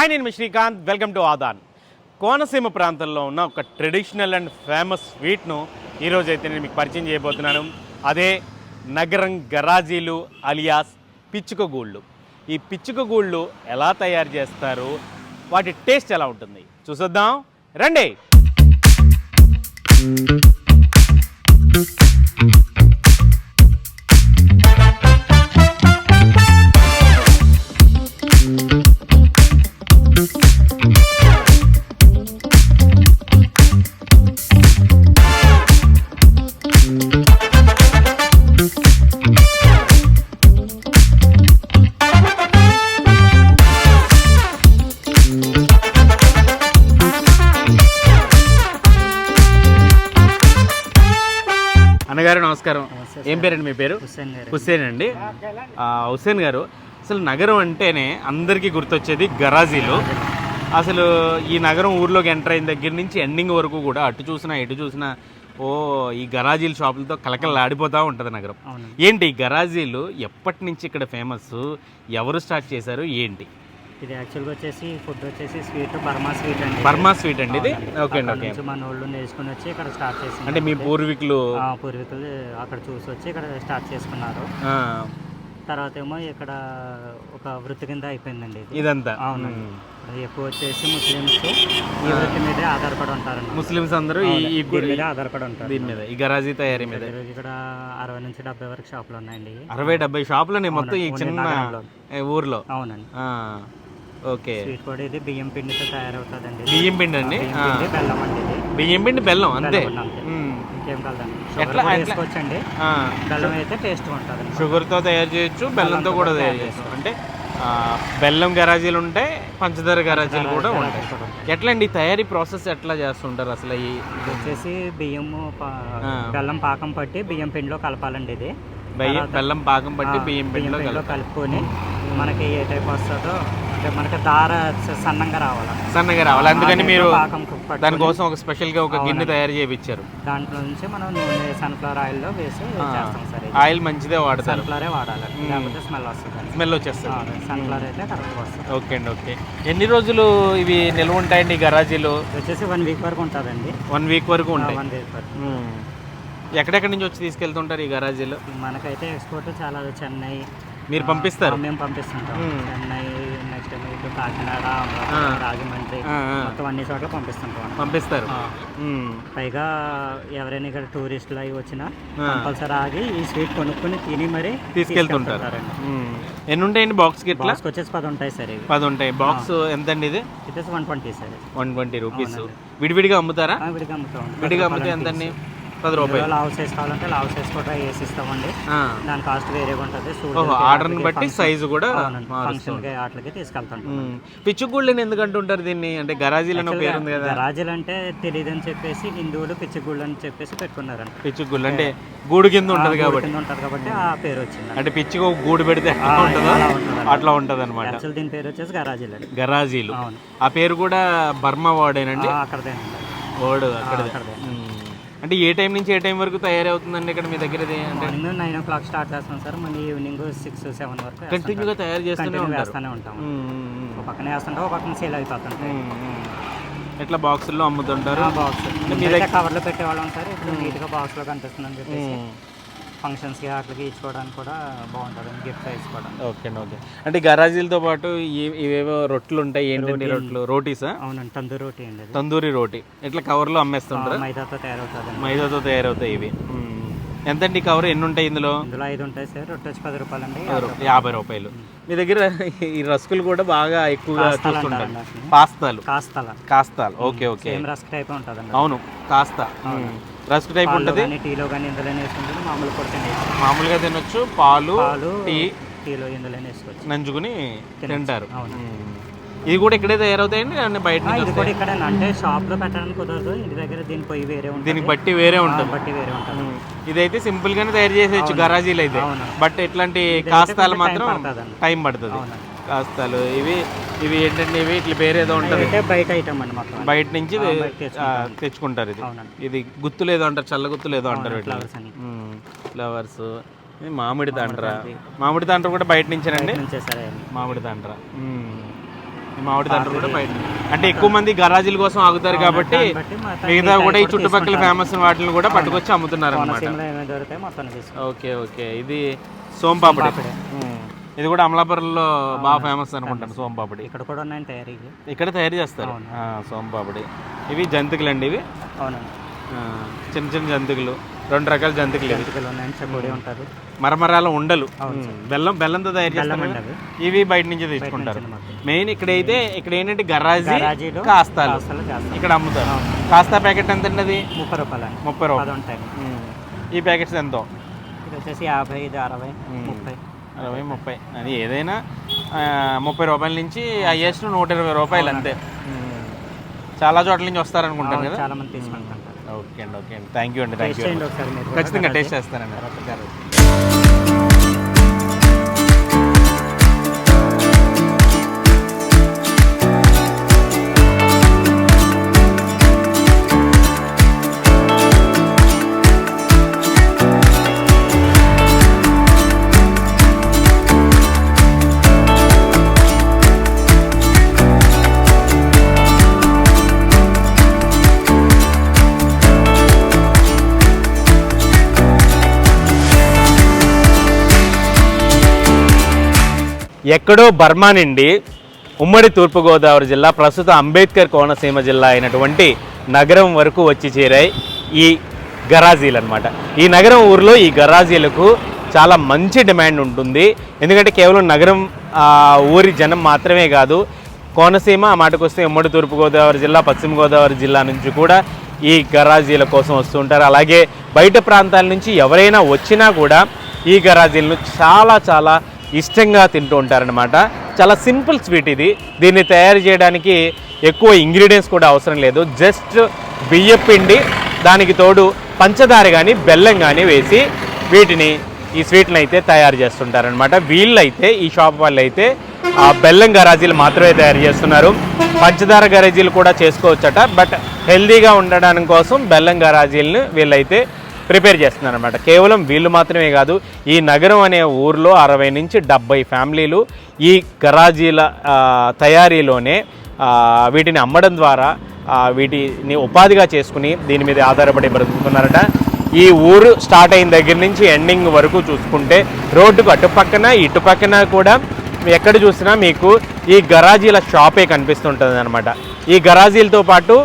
Hi నేను మీ Srikanth. Welcome to Aadhan. Konaseema ప్రాంతంలో ఉన్న ఒక ట్రెడిషనల్ అండ్ ఫేమస్ స్వీట్ను ఈరోజు అయితే నేను మీకు పరిచయం చేయబోతున్నాను. అదే నగరం గరాజీలు అలియాస్ పిచ్చుకగూళ్ళు ఈ పిచ్చుకగూళ్ళు ఎలా తయారు చేస్తారు? వాటి టేస్ట్ ఎలా ఉంటుంది? చూసొద్దాం. రండి. ఏం పేరండి మీ పేరు? హుస్సేన్ గారు. హుస్సేన్ అండి. హుస్సేన్ గారు అసలు నగరం అంటేనే అందరికీ గుర్తొచ్చేది గరాజీలు. అసలు ఈ నగరం ఊర్లోకి ఎంటర్ అయిన దగ్గర నుంచి ఎండింగ్ వరకు కూడా అటు చూసినా ఇటు చూసినా ఓ ఈ గరాజీల షాపులతో కలకలలాడిపోతూ ఉంటుంది నగరం. ఏంటి ఈ గరాజీలు ఎప్పటి నుంచి ఇక్కడ ఫేమస్ ఎవరు స్టార్ట్ చేశారు? ఏంటి? ఇది యాక్చువల్గా వచ్చేసి ఫుడ్ వచ్చేసి స్వీట్ బర్మా స్వీట్ అండి. బర్మా స్వీట్ అండి ఇది? ఓకే అండి ఓకే మన వాళ్ళు నేర్చుకుని వచ్చి ఇక్కడ స్టార్ట్ చేసింది. అంటే మీ పూర్వీకులు? ఆ, పూర్వీకులు అక్కడ చూసి వచ్చి ఇక్కడ స్టార్ట్ చేసుకున్నారు. ఆ, తర్వాత ఏమో ఇక్కడ ఒక వృత్తి కింద అయిపోయిందండి ఇది. ఇదంతా? అవునండి. ఎక్కువ వచ్చేసి ముస్లిమ్స్ ఈ వృత్తి మీదే ఆధారపడి ఉంటారండి. ముస్లిమ్స్ అందరూ ఈ దీని మీద ఆధారపడి ఉంటారు. దీని మీద ఈ గరాజీ తయారీ మీద. ఇక్కడ అరవై నుంచి డెబ్బై వరకు షాపులు ఉన్నాయండి. అరవై డెబ్బై షాపులని మొత్తం ఈ చిన్న ఊర్లో? అవునండి. ఓకే. స్వీట్ ఇది బియ్యం పిండితో తయారవుతుందండి. బియ్యం పిండి అండి? బియ్యం పిండి బెల్లం అండి ఇది. బియ్యం పిండి బెల్లం అంతే. బెల్లం అంతే. మ్మ్. ఇంకేం కలదండి ఎట్లా- షుగర్ కూడా ఎట్లా? వేసుకోవచ్చండి. ఆ, బెల్లం అయితే టేస్ట్ ఉంటుంది షుగర్తో తయారు చేయొచ్చు బెల్లంతో కూడా తయారు చేయొచ్చు అంటే ఆ, బెల్లం గరాజీలు ఉంటాయి పంచదార గరాజీలు కూడా ఉంటాయి. ఎట్లా అండి ఈ తయారీ ప్రాసెస్ ఎట్లా చేస్తుంటారు అసలు ఈ ఇది వచ్చేసి బియ్యము పా- ఆ. బెల్లం పాకం పట్టి బియ్యం పిండిలో కలపాలండి ఇది. బెయ్యం బెల్లం పాకం పట్టి ఆ, బియ్యం పిండిలో పిండిలో కలుపు కలుపుకొని మనకి ఏ టైప్ వస్తుందో మనకి దార సన్నంగా రావాలి? సన్నగా రావాలి. అందుకని మీరు దానికోసం ఒక స్పెషల్గా ఒక గిన్నె తయారు చేయించారు దాంట్లో నుంచి మనం నూనె సన్ఫ్లవర్ ఆయిల్లో వేసి చేస్తాం సరే ఆయిల్ మంచిదే వాడతారు. సన్ఫ్లవరే వాడాలి. లేకపోతే స్మెల్ వస్తుంది స్మెల్ వచ్చేస్తుంది. సన్ఫ్లవర్ అయితే కరెక్ట్గా వస్తుంది. ఓకే అండి ఓకే. ఎన్ని రోజులు ఇవి నిల్వ ఉంటాయండి ఈ గరాజీలు? వచ్చేసి వన్ వీక్ వరకు ఉంటుందండి. వన్ వీక్ వరకు ఉంటాయి. వన్ వీక్ వరకు. ఎక్కడెక్కడి నుంచి వచ్చి తీసుకెళ్తుంటారు ఈ గరాజీలు? మనకైతే ఎక్స్పోర్ట్ చాలా చెన్నై. మీరు పంపిస్తారు? మేము పంపిస్తుంటాం. చెన్నై కాకినాడ రాజమండ్రి. మొత్తం అన్ని చోట్ల పంపిస్తుంటాం పంపిస్తారు. పైగా ఎవరైనా ఇక్కడ టూరిస్టులు అవి వచ్చినా. కంపల్సరీ ఆగి ఈ స్వీట్ కొనుక్కొని తిని మరి తీసుకెళ్తుంటారు. ఎన్ని ఉంటాయండి బాక్స్కి ఇట్లా బాక్స్కి వచ్చేసి పది ఉంటాయి సార్ ఇవి. పది ఉంటాయి బాక్స్ ఎంత అండి ఇది? వచ్చేసి one twenty sir. One twenty rupees. విడివిడిగా అమ్ముతారా? విడిగా అమ్ముతాం. విడిగా అమ్మితే ఎంత అండి పది రూపాయలు. లావ్ సైజ్ కావాలంటే లావ్ కూడా వేసి ఇస్తామండి. దాని కాస్ట్ వేరేగా ఉంటుంది. ఓహో ఆర్డర్ని బట్టి సైజు కూడా వాటికి తీసుకెళ్తుంటాం. మ్మ్. పిచ్చుగుళ్ళని ఎందుకు అంటుంటారు దీన్ని? అంటే గరాజీలు అనే పేరు ఉంది కదా. గరాజులు అంటే తెలియదని చెప్పేసి హిందువులు పిచ్చిగుళ్ళు అని చెప్పేసి పెట్టుకున్నారంట. పిచ్చుగుళ్ళు అంటే గూడు కింద ఉంటది కాబట్టి. ఉంటుంది కాబట్టి ఆ పేరు వచ్చింది అంటే పిచ్చికి ఒక గూడు పెడితే ఉంటుందో అట్లా ఉంటది? అనమాట యాక్చువల్ దీని పేరు వచ్చేసి గరాజులు. అండి గరాజీలు ఆ పేరు కూడా బర్మా వాడేనండి అక్కడదేనండి. వాడు అక్కడ అక్కడదే. అంటే ఏ టైం నుంచి ఏ టైం వరకు తయారవుతుందండి ఇక్కడ మీ దగ్గర morning nine o'clock start చేస్తాం సార్. మళ్ళీ ఈవినింగ్ సిక్స్ సెవెన్ వరకు కంటిన్యూగా తయారు చేస్తూనే ఉంటారు. వేస్తూనే ఉంటాం. ఒక పక్కన వేస్తుంటాం ఒక పక్కన సేల్ అయిపోతుంటాయి. ఎట్లా బాక్సుల్లో అమ్ముతుంటారు? బాక్స్ కవర్లో పెట్టేవాళ్ళం సార్. ఇప్పుడు నీట్గా బాక్స్లో కనిపిస్తుంది అని చెప్పేసి. ఫంక్షన్స్కి వాటికి ఇచ్చుకోవడానికి కూడా బాగుంటుంది. గిఫ్ట్ ఇచ్చుకోవడానికి ఓకే అండి ఓకే. అంటే గరాజీలతో పాటు ఇవేవో రొట్టెలు ఉంటాయి ఏంటండి రొట్టెలు రోటీసా? అవునండి తందూరి రోటీ అండి తందూరి రోటీ. ఇట్లా కవర్లో అమ్మేస్తుంటారా? మైదాతో తయారవుతుందండి. మైదాతో తయారవుతాయి ఇవి. మ్మ్. ఎంతండి కవర్? ఎన్ని ఉంటాయి ఇందులో? ఇందులో ఐదు ఉంటాయి సార్. రొట్టె వచ్చి పది రూపాయలండి పది రూ- యాభై రూపాయలు. మీ దగ్గర ఈ రస్కులు కూడా బాగా ఎక్కువగా చూస్తుంటారు. పాస్తాలు కాస్తల. కాస్తాలు. Okay okay. రస్క్ టైప్ ఉంటుందండి అవును కాస్తా. రస్క్ టైప్ ఉంటుంది. టీలో కానీ ఇందులోనే వేసుకుంటే మామూలు తినేసి మామూలుగా తినొచ్చు. పాలు పాలు టీ. టీలో ఇందులోనే వేసుకోవచ్చు. నంచుకుని తింటారు. ఇది కూడా ఇక్కడే తయారవుతాయండి? అన్ని బయట ఇది కూడా ఇక్కడ అంటే షాప్లో పెట్టడానికి కుదరదు. ఇంటి దగ్గర దీని పొయ్యి వేరే ఉంటుంది. దీనికి బట్టి వేరే ఉంటుంది. బట్టి వేరే ఉంటుంది. ఇదైతే సింపుల్ గానే తయారు చేసేయచ్చు. గరాజీలు అయితే. బట్ ఇట్లాంటి కాస్తాలు మాత్రం. టైం పడుతుంది. కాస్తాలు. ఇవి ఇవి ఏంటంటే ఇవి ఇట్లా పేరు ఏదో ఉంటుంది. బయట ఐటమ్ మొత్తం బయట నుంచి తెచ్చుకుంటారు. ఇది. ఇది గుత్తులు ఏదో అంటారు చల్ల గుత్తులు ఏదో అంటారు ఫ్లవర్స్ మామిడి తాండ్ర మామిడి తాండ్ర కూడా బయట నుంచేనండి నుంచే సరే అండి. మామిడి తాండ్ర మామిడి తండ్రి కూడా బయట అంటే ఎక్కువ మంది గరాజీల కోసం ఆగుతారు కాబట్టి మిగతా కూడా ఈ టైప్ చుట్టుపక్కల. ఫేమస్ వాటిని కూడా పట్టుకొచ్చి అమ్ముతున్నారు అనమాట ఓకే ఓకే. ఇది సోంపాపిడి. ఇది కూడా అమలాపురంలో బాగా ఫేమస్ అనుకుంటాను సోంపాపిడి ఇక్కడ కూడా ఉన్నాయండి తయారీకి ఇక్కడ తయారు చేస్తారు. సోంపాపిడి ఇవి జంతికలు అండి ఇవి. అవునండి. చిన్న చిన్న జంతికలు. రెండు రకాల జంతికలు జంతికలు ఉంటుంది మరమరాల ఉండలు. బెల్లం బెల్లంతో తయారు చేస్తారు? అండి ఇవి బయట నుంచి తీసుకుంటారు. మెయిన్ ఇక్కడైతే ఇక్కడ ఏంటంటే గరాజీ కాస్తాలు. ఇక్కడ అమ్ముతారు. కాస్తా ప్యాకెట్ ఎంత అండి అది? ముప్పై రూపాయలు ముప్పై రూపాయలు. ఉంటాయి. ఈ ప్యాకెట్స్ ఎంతో? ఇది వచ్చేసి యాభై ఇది అరవై. ముప్పై. అరవై ముప్పై. అది ఏదైనా ముప్పై రూపాయల నుంచి హైయెస్ట్ నూట ఇరవై రూపాయలు అంతే. చాలా చోట్ల నుంచి వస్తారనుకుంటాను కదా? చాలా మంది తీసుకుంటారు. ఓకే అండి ఓకే అండి. థ్యాంక్ యూ అండి థ్యాంక్ యూ. ఖచ్చితంగా టేస్ట్ చేస్తానండి. ఎక్కడో బర్మా నుండి ఉమ్మడి తూర్పుగోదావరి జిల్లా ప్రస్తుత అంబేద్కర్ కోనసీమ జిల్లా అయినటువంటి నగరం వరకు వచ్చి చేరాయి ఈ గరాజీలు అనమాట ఈ నగరం ఊర్లో ఈ గరాజీలకు చాలా మంచి డిమాండ్ ఉంటుంది. ఎందుకంటే కేవలం నగరం ఊరి జనం మాత్రమే కాదు కోనసీమ ఆ మాటకు వస్తే ఉమ్మడి తూర్పుగోదావరి జిల్లా పశ్చిమ గోదావరి జిల్లా నుంచి కూడా ఈ గరాజీల కోసం వస్తుంటారు అలాగే బయట ప్రాంతాల నుంచి ఎవరైనా వచ్చినా కూడా ఈ గరాజీలను చాలా చాలా ఇష్టంగా తింటూ ఉంటారనమాట చాలా సింపుల్ స్వీట్ ఇది. దీన్ని తయారు చేయడానికి ఎక్కువ ఇంగ్రీడియంట్స్ కూడా అవసరం లేదు. జస్ట్ బియ్యం పిండి దానికి తోడు పంచదార కానీ బెల్లం కానీ వేసి వీటిని ఈ స్వీట్ని అయితే తయారు చేస్తుంటారనమాట వీళ్ళైతే ఈ షాప్ వాళ్ళు అయితే ఆ బెల్లం గరాజీలు మాత్రమే తయారు చేస్తున్నారు. పంచదార గరాజీలు కూడా చేసుకోవచ్చట. బట్ హెల్దీగా ఉండడానికి కోసం బెల్లం గరాజీలను వీళ్ళైతే ప్రిపేర్ చేస్తున్నారు అనమాట కేవలం వీళ్ళు మాత్రమే కాదు ఈ నగరం అనే ఊర్లో అరవై నుంచి డెబ్బై ఫ్యామిలీలు ఈ గరాజీల తయారీలోనే వీటిని అమ్మడం ద్వారా వీటిని ఉపాధిగా చేసుకుని దీని మీద ఆధారపడి బ్రతుకుతున్నారట. ఈ ఊరు స్టార్ట్ అయిన దగ్గర నుంచి ఎండింగ్ వరకు చూసుకుంటే రోడ్డుకు అటుపక్కన ఇటుపక్కన కూడా ఎక్కడ చూసినా మీకు ఈ గరాజీల షాపే కనిపిస్తుంటుంది అనమాట ఈ గరాజీలతో పాటు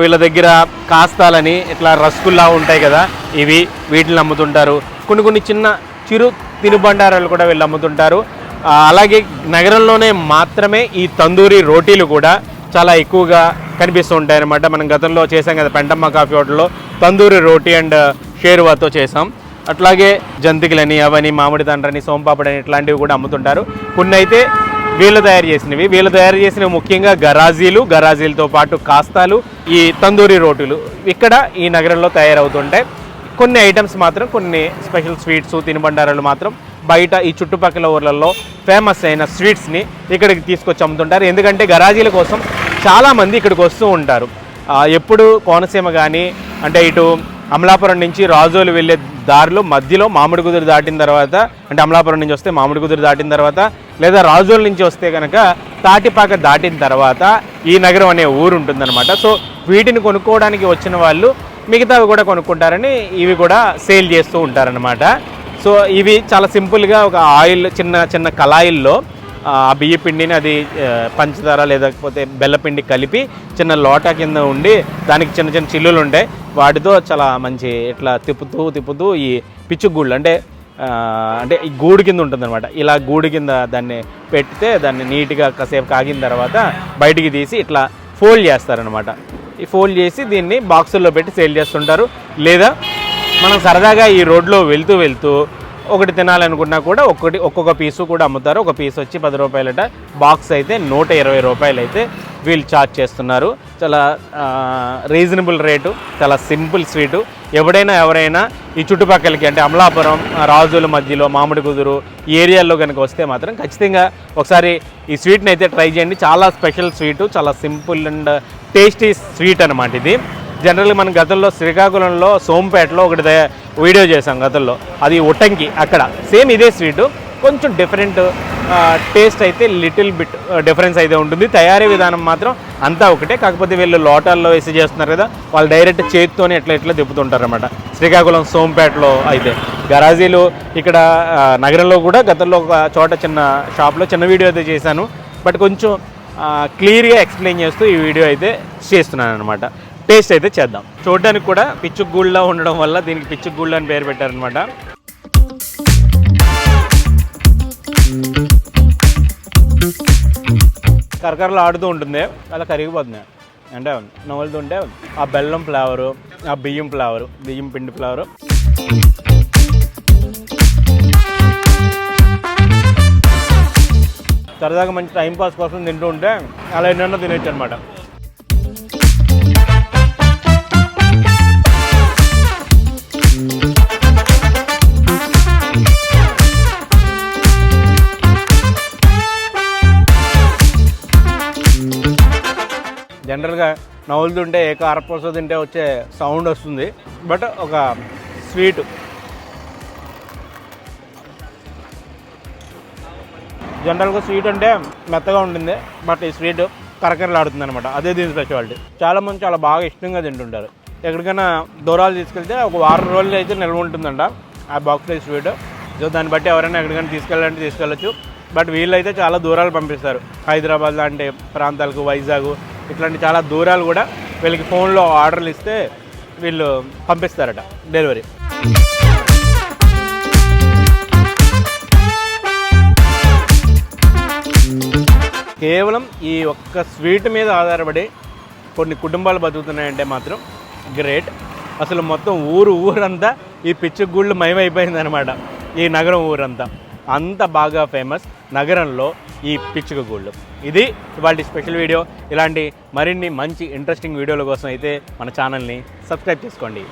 వీళ్ళ దగ్గర కాస్తాలని ఇట్లా రస్కుల్లా ఉంటాయి కదా ఇవి వీటిని అమ్ముతుంటారు కొన్ని కొన్ని చిన్న చిరు తినుబండారాలు కూడా వీళ్ళు అమ్ముతుంటారు అలాగే నగరంలోనే మాత్రమే ఈ తందూరి రోటీలు కూడా చాలా ఎక్కువగా కనిపిస్తూ ఉంటాయి అన్నమాట మనం గతంలో చేసాం కదా పెంటమ్మ కాఫీ హోటల్లో తందూరి రోటీ అండ్ షేర్వాతో చేసాం అట్లాగే జంతికలని అవని మామిడి తండ్రని సోంపాపడని ఇట్లాంటివి కూడా అమ్ముతుంటారు. కొన్ని అయితే వీళ్ళు తయారు చేసినవి. వీళ్ళు తయారు చేసినవి ముఖ్యంగా గరాజీలు గరాజీలతో పాటు కాస్తాలు ఈ తందూరి రోటీలు ఇక్కడ ఈ నగరంలో తయారవుతుంటాయి. కొన్ని ఐటమ్స్ మాత్రం కొన్ని స్పెషల్ స్వీట్స్ తినుబండారాలు మాత్రం బయట ఈ చుట్టుపక్కల ఊర్లలో ఫేమస్ అయిన స్వీట్స్ని ఇక్కడికి తీసుకొచ్చి అమ్ముతుంటారు. ఎందుకంటే గరాజీల కోసం చాలామంది ఇక్కడికి వస్తూ ఉంటారు. ఎప్పుడు కోనసీమ కానీ అంటే ఇటు అమలాపురం నుంచి రాజోలు వెళ్ళే దారిలో మధ్యలో మామిడి కుదురు దాటిన తర్వాత అంటే అమలాపురం నుంచి వస్తే మామిడి కుదురు దాటిన తర్వాత లేదా రాజోల నుంచి వస్తే కనుక తాటిపాక దాటిన తర్వాత ఈ నగరం అనే ఊరు ఉంటుందన్నమాట. సో వీటిని కొనుక్కోవడానికి వచ్చిన వాళ్ళు మిగతావి కూడా కొనుక్కుంటారని ఇవి కూడా సేల్ చేస్తూ ఉంటారనమాట సో ఇవి చాలా సింపుల్గా ఒక ఆయిల్ చిన్న చిన్న కళాయిల్లో ఆ బియ్య పిండిని అది పంచదార లేకపోతే బెల్లపిండి కలిపి చిన్న లోటా కింద ఉండి దానికి చిన్న చిన్న చిల్లులు ఉంటాయి వాటితో చాలా మంచి ఇట్లా తిప్పుతూ తిప్పుతూ ఈ పిచ్చుగూళ్ళు అంటే అంటే ఈ గూడు కింద ఉంటుందన్నమాట. ఇలా గూడు కింద దాన్ని పెడితే దాన్ని నీట్గా కాసేపు కాగిన తర్వాత బయటికి తీసి ఇట్లా ఫోల్డ్ చేస్తారనమాట ఈ ఫోల్డ్ చేసి దీన్ని బాక్సుల్లో పెట్టి సేల్ చేస్తుంటారు. లేదా మనం సరదాగా ఈ రోడ్లో వెళ్తూ వెళ్తూ ఒకటి తినాలనుకున్నా కూడా ఒక్కటి ఒక్కొక్క పీసు కూడా అమ్ముతారు. ఒక పీస్ వచ్చి పది రూపాయలట. బాక్స్ అయితే నూట ఇరవై రూపాయలు అయితే వీళ్ళు ఛార్జ్ చేస్తున్నారు. చాలా రీజనబుల్ రేటు చాలా సింపుల్ స్వీటు. ఎవడైనా ఎవరైనా ఈ చుట్టుపక్కలకి అంటే అమలాపురం రాజుల మధ్యలో మామిడి కుదురు ఈ ఏరియాల్లో కనుక వస్తే మాత్రం ఖచ్చితంగా ఒకసారి ఈ స్వీట్ని అయితే ట్రై చేయండి. చాలా స్పెషల్ స్వీటు చాలా సింపుల్ అండ్ టేస్టీ స్వీట్ అనమాట ఇది. జనరల్గా మనం గతంలో శ్రీకాకుళంలో సోంపేటలో ఒకటి వీడియో చేసాం గతంలో. అది ఉటంకి అక్కడ. సేమ్ ఇదే స్వీటు కొంచెం డిఫరెంట్ టేస్ట్ అయితే లిటిల్ బిట్ డిఫరెన్స్ అయితే ఉంటుంది. తయారీ విధానం మాత్రం అంతా ఒకటే. కాకపోతే వీళ్ళు లోటాల్లో వేసి చేస్తున్నారు కదా వాళ్ళు డైరెక్ట్ చేతితోనే ఎట్లా ఎట్లా తిప్పుతుంటారు అనమాట శ్రీకాకుళం సోంపేటలో అయితే. గరాజీలు ఇక్కడ నగరంలో కూడా గతంలో ఒక చోట చిన్న షాప్లో చిన్న వీడియో అయితే చేశాను. బట్ కొంచెం క్లియర్గా ఎక్స్ప్లెయిన్ చేస్తూ ఈ వీడియో అయితే చేస్తున్నాను అనమాట టేస్ట్ అయితే చేద్దాం. చూడడానికి కూడా పిచ్చుకు గూళ్ళ ఉండడం వల్ల దీనికి పిచ్చుకు గూళ్ళ అని పేరు పెట్టారనమాట కరకరలు ఆడుతూ ఉంటుంది అలా కరిగిపోతుంది. అంటే నవ్వులుతుంటే ఆ బెల్లం ఫ్లేవరు ఆ బియ్యం ఫ్లేవరు బియ్యం పిండి ఫ్లేవరు. సరదాగా మంచి టైం పాస్ కోసం తింటూ ఉంటే అలా ఎన్నో తినచ్చు అనమాట జనరల్గా నవ్వులుతుంటే ఏ కారపూస తింటే వచ్చే సౌండ్ వస్తుంది. బట్ ఒక స్వీట్. జనరల్గా స్వీట్ అంటే మెత్తగా ఉంటుంది బట్ ఈ స్వీట్ కరకరలాడుతుంది అనమాట అదే దీని స్పెషాలిటీ చాలా మంది చాలా బాగా ఇష్టంగా తింటుంటారు. ఎక్కడికైనా దూరాలు తీసుకెళ్తే ఒక వారం రోజులు అయితే నిల్వ ఉంటుందంట ఆ బాక్స్ సైజ్ స్వీట్. సో దాన్ని బట్టి ఎవరైనా ఎక్కడికైనా తీసుకెళ్ళాలంటే తీసుకెళ్ళచ్చు. బట్ వీళ్ళైతే చాలా దూరాలు పంపిస్తారు. హైదరాబాద్ లాంటి ప్రాంతాలకు వైజాగ్ ఇట్లాంటి చాలా దూరాలు కూడా వీళ్ళకి ఫోన్లో ఆర్డర్లు ఇస్తే వీళ్ళు పంపిస్తారట డెలివరీ. కేవలం ఈ ఒక్క స్వీట్ మీద ఆధారపడి కొన్ని కుటుంబాలు బతుకుతున్నాయంటే మాత్రం గ్రేట్. అసలు మొత్తం ఊరు ఊరంతా ఈ పిచ్చుగుళ్ళు మయమైపోయిందనమాట ఈ నగరం ఊరంతా. అంత బాగా ఫేమస్ నగరంలో ఈ పిచ్చుక గూళ్ళు. ఇది ఇవాళ స్పెషల్ వీడియో. ఇలాంటి మరిన్ని మంచి ఇంట్రెస్టింగ్ వీడియోల కోసం అయితే మన ఛానల్ని సబ్స్క్రైబ్ చేసుకోండి.